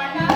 ಬಣ್ಣ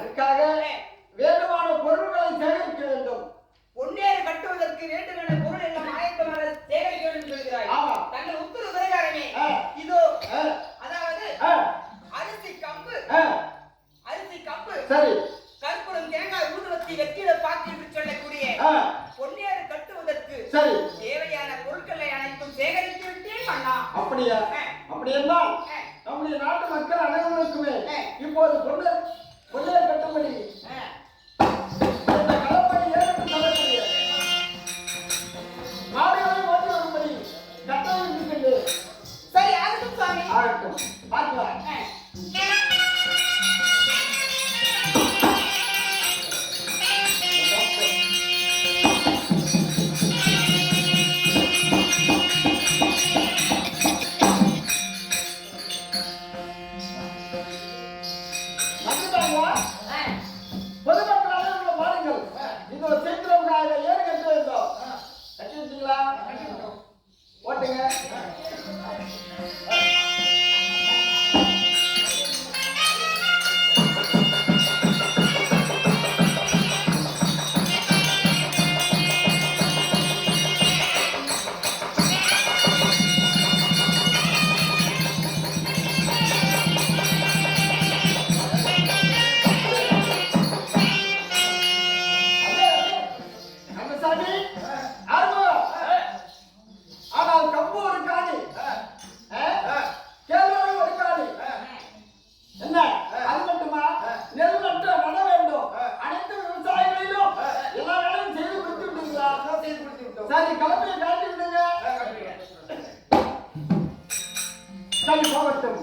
அதுக்காக சரி கலப்பையை காட்டி விடுங்க சரி போகட்டும்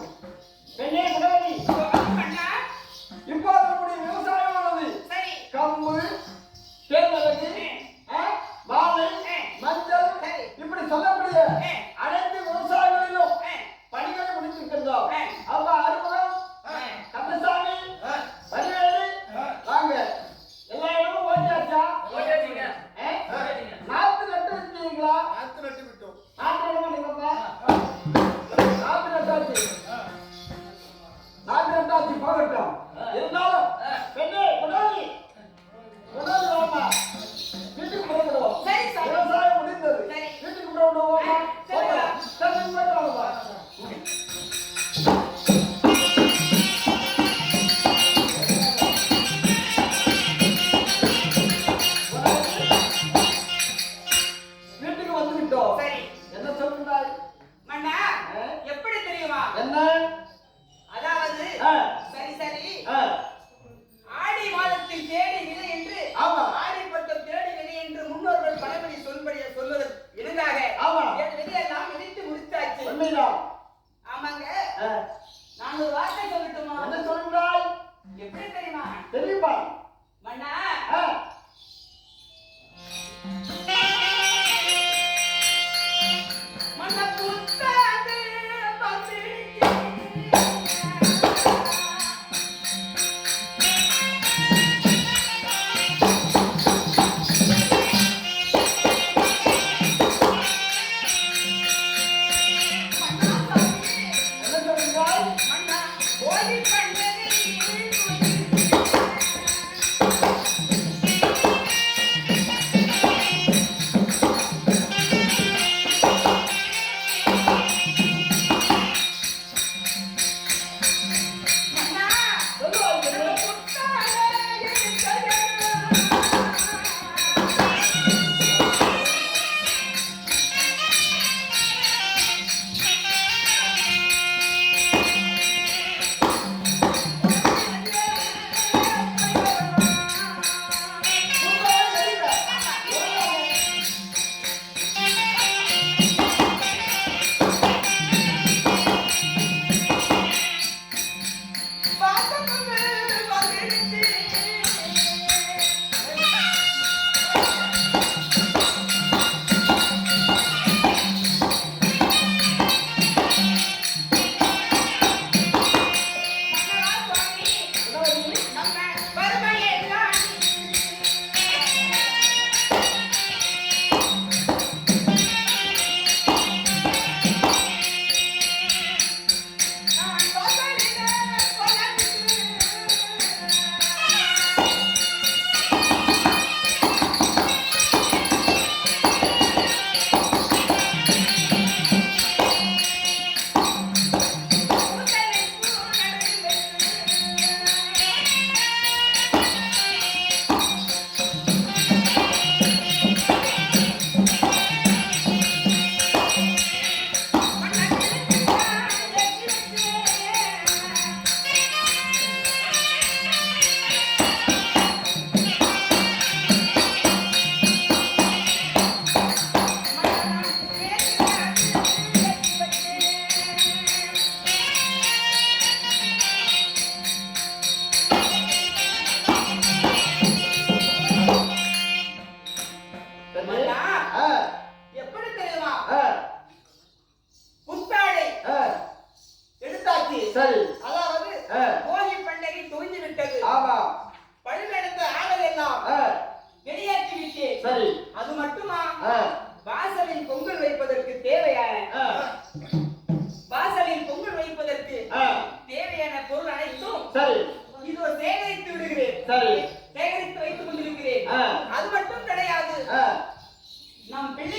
சேகரித்து வைத்துக் கொண்டிருக்கிறேன். அது மட்டும் கிடையாது. நம் பிள்ளை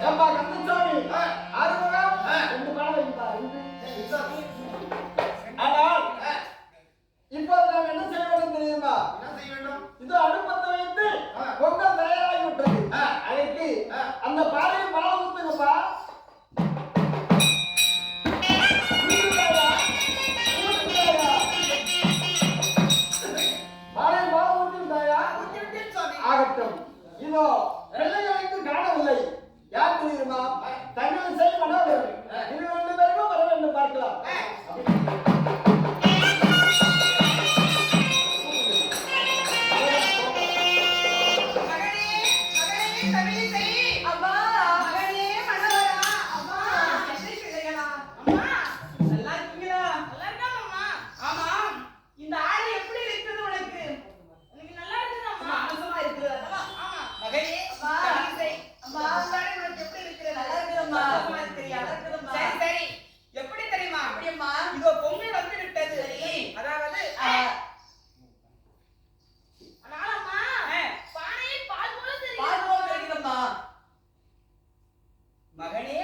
ஏம்பா கந்தசாமி? அருவகம் உங்க காலை பாரு மகனே